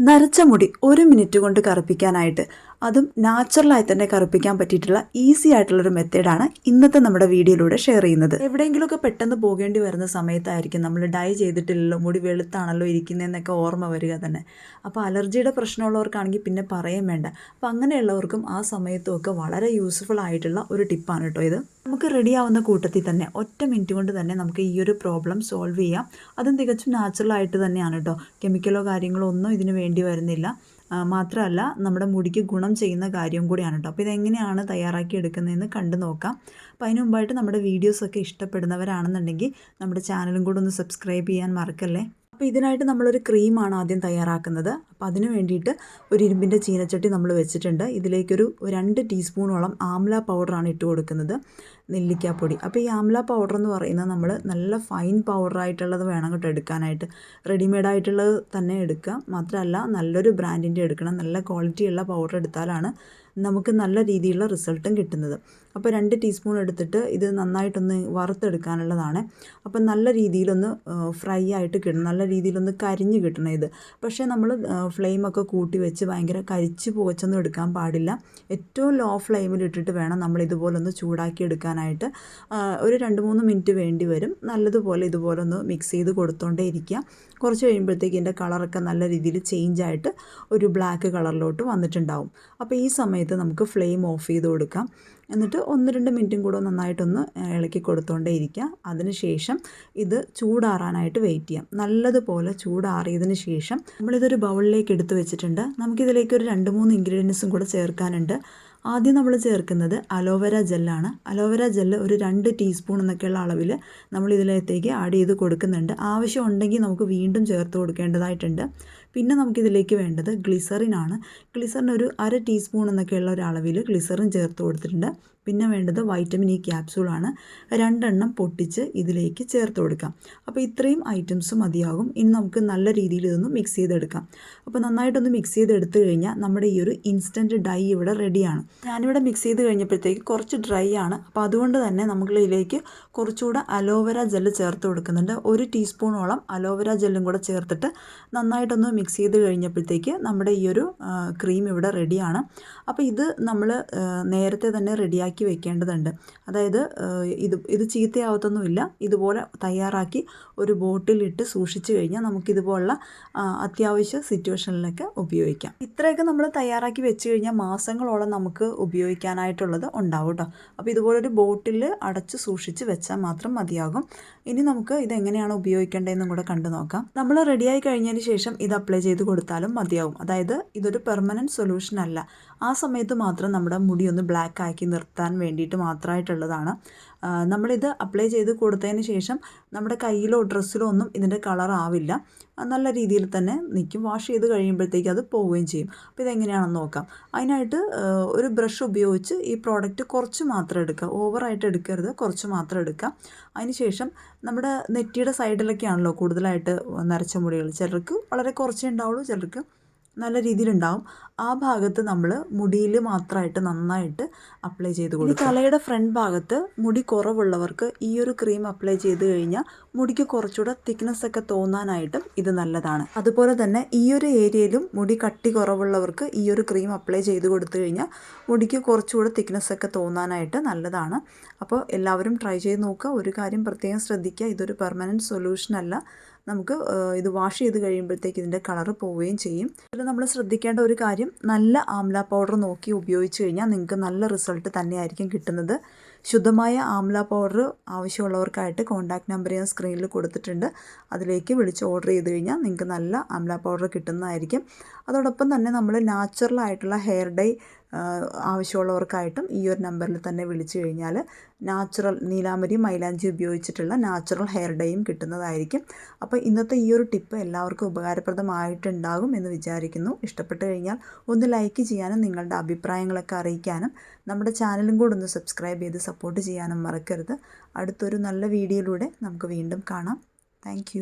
നരച്ച മുടി ഒരു മിനിറ്റ് കൊണ്ട് കറുപ്പിക്കാനായിട്ട് അതും നാച്ചുറലായി തന്നെ കറുപ്പിക്കാൻ പറ്റിയിട്ടുള്ള ഈസി ആയിട്ടുള്ളൊരു മെത്തേഡാണ് ഇന്നത്തെ നമ്മുടെ വീഡിയോയിലൂടെ ഷെയർ ചെയ്യുന്നത്. എവിടെയെങ്കിലുമൊക്കെ പെട്ടെന്ന് പോകേണ്ടി വരുന്ന സമയത്തായിരിക്കും നമ്മൾ ഡൈ ചെയ്തിട്ടില്ലല്ലോ മുടി വെളുത്താണല്ലോ ഇരിക്കുന്നതെന്നൊക്കെ ഓർമ്മ വരിക തന്നെ. അപ്പോൾ അലർജിയുടെ പ്രശ്നമുള്ളവർക്കാണെങ്കിൽ പിന്നെ പറയാൻ വേണ്ട. അപ്പോൾ അങ്ങനെയുള്ളവർക്കും ആ സമയത്തും ഒക്കെ വളരെ യൂസ്ഫുൾ ആയിട്ടുള്ള ഒരു ടിപ്പാണ് കേട്ടോ ഇത്. നമുക്ക് റെഡി ആവുന്ന കൂട്ടത്തിൽ തന്നെ ഒറ്റ മിനിറ്റ് കൊണ്ട് തന്നെ നമുക്ക് ഈ ഒരു പ്രോബ്ലം സോൾവ് ചെയ്യാം. അതും തികച്ചും നാച്ചുറൽ ആയിട്ട് തന്നെയാണ് കേട്ടോ കെമിക്കലോ കാര്യങ്ങളോ ഒന്നും ഇതിന് വേണ്ടി വരുന്നില്ല. മാത്രമല്ല നമ്മുടെ മുടിക്ക് ഗുണം ചെയ്യുന്ന കാര്യം കൂടിയാണ് കേട്ടോ അപ്പോൾ ഇതെങ്ങനെയാണ് തയ്യാറാക്കി എടുക്കുന്നതെന്ന് കണ്ടു നോക്കാം. അപ്പോൾ അതിന് മുമ്പായിട്ട് നമ്മുടെ വീഡിയോസൊക്കെ ഇഷ്ടപ്പെടുന്നവരാണെന്നുണ്ടെങ്കിൽ നമ്മുടെ ചാനലും കൂടെ ഒന്ന് സബ്സ്ക്രൈബ് ചെയ്യാൻ മറക്കല്ലേ? അപ്പോൾ ഇതിനായിട്ട് നമ്മളൊരു ക്രീമാണ് ആദ്യം തയ്യാറാക്കുന്നത്. അപ്പോൾ അതിന് വേണ്ടിയിട്ട് ഒരു ഇരുമ്പിന്റെ ചീനച്ചട്ടി നമ്മൾ വെച്ചിട്ടുണ്ട്. ഇതിലേക്കൊരു രണ്ട് ടീസ്പൂണോളം ആംല പൗഡറാണ് ഇട്ട് കൊടുക്കുന്നത്. നെല്ലിക്കാപ്പൊടി. അപ്പോൾ ഈ ആംല പൗഡർ എന്ന് പറയുന്നത് നമ്മൾ നല്ല ഫൈൻ പൗഡറായിട്ടുള്ളത് വേണം കേട്ടോ എടുക്കാനായിട്ട്. റെഡിമെയ്ഡ് ആയിട്ടുള്ളത് തന്നെ എടുക്കുക മാത്രമല്ല നല്ലൊരു ബ്രാൻഡിന്റെ എടുക്കണം. നല്ല ക്വാളിറ്റിയുള്ള പൗഡർ എടുത്താലാണ് നമുക്ക് നല്ല രീതിയിലുള്ള റിസൾട്ടും കിട്ടുന്നത്. അപ്പോൾ രണ്ട് ടീസ്പൂൺ എടുത്തിട്ട് ഇത് നന്നായിട്ടൊന്ന് വറുത്തെടുക്കാനുള്ളതാണ്. അപ്പോൾ നല്ല രീതിയിലൊന്ന് ഫ്രൈ ആയിട്ട് കിട്ടണം. നല്ല രീതിയിലൊന്ന് കരിഞ്ഞ് കിട്ടണം ഇത്. പക്ഷേ നമ്മൾ ഫ്ലെയിമൊക്കെ കൂട്ടി വെച്ച് ഭയങ്കര കരിച്ച് പോച്ചൊന്നും എടുക്കാൻ പാടില്ല. ഏറ്റവും ലോ ഫ്ലെയിമിൽ ഇട്ടിട്ട് വേണം നമ്മൾ ഇതുപോലൊന്ന് ചൂടാക്കി എടുക്കാനായിട്ട്. ഒരു രണ്ട് മൂന്ന് മിനിറ്റ് വേണ്ടി വരും. നല്ലതുപോലെ ഇതുപോലെ ഒന്ന് മിക്സ് ചെയ്ത് കൊടുത്തോണ്ടേ ഇരിക്കുക. കുറച്ച് കഴിയുമ്പോഴത്തേക്ക് ഇതിന്റെ കളറൊക്കെ നല്ല രീതിയിൽ ചേഞ്ച് ആയിട്ട് ഒരു ബ്ലാക്ക് കളറിലോട്ട് വന്നിട്ടുണ്ടാവും. അപ്പോൾ ഈ സമയത്ത് നമുക്ക് ഫ്ലെയിം ഓഫ് ചെയ്ത് കൊടുക്കാം. എന്നിട്ട് ഒന്ന് രണ്ട് മിനിറ്റും കൂടെ നന്നായിട്ടൊന്ന് ഇളക്കി കൊടുത്തോണ്ടേ ഇരിക്കുക. അതിനുശേഷം ഇത് ചൂടാറാനായിട്ട് വെയിറ്റ് ചെയ്യാം. നല്ലതുപോലെ ചൂടാറിയതിന് ശേഷം നമ്മളിതൊരു ബൗളിലേക്ക് എടുത്ത് വെച്ചിട്ടുണ്ട്. നമുക്കിതിലേക്ക് ഒരു രണ്ട് മൂന്ന് ഇൻഗ്രീഡിയൻസും കൂടെ ചേർക്കാനുണ്ട്. ആദ്യം നമ്മൾ ചേർക്കുന്നത് അലോവേര ജെല്ലാണ്. അലോവേര ജെല്ല് ഒരു രണ്ട് ടീസ്പൂൺ എന്നൊക്കെയുള്ള അളവിൽ നമ്മൾ ഇതിലേക്ക് ആഡ് ചെയ്ത് കൊടുക്കുന്നുണ്ട്. ആവശ്യമുണ്ടെങ്കിൽ നമുക്ക് വീണ്ടും ചേർത്ത് കൊടുക്കേണ്ടതായിട്ടുണ്ട്. പിന്നെ നമുക്കിതിലേക്ക് വേണ്ടത് ഗ്ലിസറിനാണ് ഗ്ലിസറിൻ ഒരു അര ടീസ്പൂൺ എന്നൊക്കെയുള്ള ഒരു അളവിൽ ഗ്ലിസറിൻ ചേർത്ത് കൊടുത്തിട്ടുണ്ട്. പിന്നെ വേണ്ടത് വൈറ്റമിൻ ഇ ക്യാപ്സൂളാണ് രണ്ടെണ്ണം പൊട്ടിച്ച് ഇതിലേക്ക് ചേർത്ത് കൊടുക്കാം. അപ്പോൾ ഇത്രയും ഐറ്റംസ് മതിയാകും. ഇനി നമുക്ക് നല്ല രീതിയിൽ ഇതൊന്ന് മിക്സ് ചെയ്തെടുക്കാം. അപ്പോൾ നന്നായിട്ടൊന്ന് മിക്സ് ചെയ്തെടുത്ത് കഴിഞ്ഞാൽ നമ്മുടെ ഈ ഒരു ഇൻസ്റ്റന്റ് ഡൈ ഇവിടെ റെഡിയാണ് ഞാനിവിടെ മിക്സ് ചെയ്ത് കഴിഞ്ഞപ്പോഴത്തേക്ക് കുറച്ച് ഡ്രൈ ആണ്. അപ്പോൾ അതുകൊണ്ട് തന്നെ നമ്മളിതിലേക്ക് കുറച്ചുകൂടെ അലോവേര ജെല്ല് ചേർത്ത് കൊടുക്കുന്നുണ്ട്. ഒരു ടീസ്പൂണോളം അലോവേര ജെല്ലും കൂടെ ചേർത്തിട്ട് നന്നായിട്ടൊന്ന് മിക്സ് ചെയ്ത് കഴിഞ്ഞപ്പോഴത്തേക്ക് നമ്മുടെ ഈ ഒരു ക്രീം ഇവിടെ റെഡിയാണ് അപ്പോൾ ഇത് നമ്മൾ നേരത്തെ തന്നെ റെഡിയാക്കി വെക്കേണ്ടതുണ്ട്. അതായത് ഇത് ഇത് ചീത്തയാവത്തൊന്നുമില്ല. ഇതുപോലെ തയ്യാറാക്കി ഒരു ബോട്ടിലിട്ട് സൂക്ഷിച്ചു കഴിഞ്ഞാൽ നമുക്കിതുപോലുള്ള അത്യാവശ്യ സിറ്റുവേഷനിലൊക്കെ ഉപയോഗിക്കാം. ഇത്രയൊക്കെ നമ്മൾ തയ്യാറാക്കി വെച്ച് കഴിഞ്ഞാൽ മാസങ്ങളോളം നമുക്ക് ഉപയോഗിക്കാനായിട്ടുള്ളത് ഉണ്ടാവും കേട്ടോ അപ്പോൾ ഇതുപോലൊരു ബോട്ടിൽ അടച്ച് സൂക്ഷിച്ച് വെച്ചാൽ മാത്രം മതിയാകും. ഇനി നമുക്ക് ഇത് എങ്ങനെയാണ് ഉപയോഗിക്കേണ്ടതെന്നും കൂടെ കണ്ടു നോക്കാം. നമ്മൾ റെഡിയായി കഴിഞ്ഞതിന് ശേഷം ഇത് അപ്ലൈ ചെയ്ത് കൊടുത്താലും മതിയാവും. അതായത് ഇതൊരു പെർമനന്റ് സൊല്യൂഷൻ അല്ല. ആ സമയത്ത് മാത്രം നമ്മുടെ മുടി ഒന്ന് ബ്ലാക്ക് ആക്കി നിർത്താൻ വേണ്ടിയിട്ട് മാത്രമായിട്ടുള്ളതാണ്. നമ്മളിത് അപ്ലൈ ചെയ്ത് കൊടുത്തതിന് ശേഷം നമ്മുടെ കയ്യിലോ ഡ്രസ്സിലോ ഒന്നും ഇതിന്റെ കളർ ആവില്ല. നല്ല രീതിയിൽ തന്നെ നിൽക്കും വാഷ് ചെയ്ത് കഴിയുമ്പോഴത്തേക്ക് അത് പോവുകയും ചെയ്യും. അപ്പോൾ ഇതെങ്ങനെയാണെന്ന് നോക്കാം. അതിനായിട്ട് ഒരു ബ്രഷ് ഉപയോഗിച്ച് ഈ പ്രോഡക്റ്റ് കുറച്ച് മാത്രം എടുക്കുക. ഓവറായിട്ട് എടുക്കരുത്. കുറച്ച് മാത്രം എടുക്കുക. അതിന് ശേഷം നമ്മുടെ നെറ്റിയുടെ സൈഡിലൊക്കെയാണല്ലോ കൂടുതലായിട്ട് നരച്ച മുടികൾ. ചിലർക്ക് വളരെ കുറച്ചേ ഉണ്ടാവുള്ളൂ. ചിലർക്ക് നല്ല രീതിയിലുണ്ടാവും. ആ ഭാഗത്ത് നമ്മൾ മുടിയിൽ മാത്രമായിട്ട് നന്നായിട്ട് അപ്ലൈ ചെയ്ത് കൊടുക്കും തലയുടെ ഫ്രണ്ട് ഭാഗത്ത് മുടി കുറവുള്ളവർക്ക് ഈ ഒരു ക്രീം അപ്ലൈ ചെയ്ത് കഴിഞ്ഞാൽ മുടിക്ക് കുറച്ചുകൂടെ തിക്നെസ് ഒക്കെ തോന്നാനായിട്ടും ഇത് നല്ലതാണ്. അതുപോലെ തന്നെ ഈ ഒരു ഏരിയയിലും മുടി കട്ടി കുറവുള്ളവർക്ക് ഈ ഒരു ക്രീം അപ്ലൈ ചെയ്ത് കൊടുത്തു കഴിഞ്ഞാൽ മുടിക്ക് കുറച്ചുകൂടെ തിക്നെസ് ഒക്കെ തോന്നാനായിട്ട് നല്ലതാണ്. അപ്പോൾ എല്ലാവരും ട്രൈ ചെയ്ത് നോക്കുക. ഒരു കാര്യം പ്രത്യേകം ശ്രദ്ധിക്കുക. ഇതൊരു പെർമനന്റ് സൊല്യൂഷൻ അല്ല. നമുക്ക് ഇത് വാഷ് ചെയ്ത് കഴിയുമ്പോഴത്തേക്ക് ഇതിന്റെ കളറ് പോവുകയും ചെയ്യും. ഇതിൽ നമ്മൾ ശ്രദ്ധിക്കേണ്ട ഒരു കാര്യം നല്ല ആംല പൗഡർ നോക്കി ഉപയോഗിച്ച് കഴിഞ്ഞാൽ നിങ്ങൾക്ക് നല്ല റിസൾട്ട് തന്നെയായിരിക്കും കിട്ടുന്നത്. ശുദ്ധമായ ആംല പൗഡർ ആവശ്യമുള്ളവർക്കായിട്ട് കോൺടാക്ട് നമ്പർ ഞാൻ സ്ക്രീനിൽ കൊടുത്തിട്ടുണ്ട്. അതിലേക്ക് വിളിച്ച് ഓർഡർ ചെയ്ത് കഴിഞ്ഞാൽ നിങ്ങൾക്ക് നല്ല ആംല പൗഡർ കിട്ടുന്നതായിരിക്കും. അതോടൊപ്പം തന്നെ നമ്മൾ നാച്ചുറൽ ആയിട്ടുള്ള ഹെയർ ഡൈ ആവശ്യമുള്ളവർക്കായിട്ടും ഈ ഒരു നമ്പറിൽ തന്നെ വിളിച്ചു കഴിഞ്ഞാൽ നാച്ചുറൽ നീലാമരി മൈലാഞ്ചി ഉപയോഗിച്ചിട്ടുള്ള നാച്ചുറൽ ഹെയർ ഡേയും കിട്ടുന്നതായിരിക്കും. അപ്പോൾ ഇന്നത്തെ ഈ ഒരു ടിപ്പ് എല്ലാവർക്കും ഉപകാരപ്രദമായിട്ടുണ്ടാകും എന്ന് വിചാരിക്കുന്നു. ഇഷ്ടപ്പെട്ട് കഴിഞ്ഞാൽ ഒന്ന് ലൈക്ക് ചെയ്യാനും നിങ്ങളുടെ അഭിപ്രായങ്ങളൊക്കെ അറിയിക്കാനും നമ്മുടെ ചാനലും കൂടെ ഒന്ന് സബ്സ്ക്രൈബ് ചെയ്ത് സപ്പോർട്ട് ചെയ്യാനും മറക്കരുത്. അടുത്തൊരു നല്ല വീഡിയോയിലൂടെ നമുക്ക് വീണ്ടും കാണാം. താങ്ക്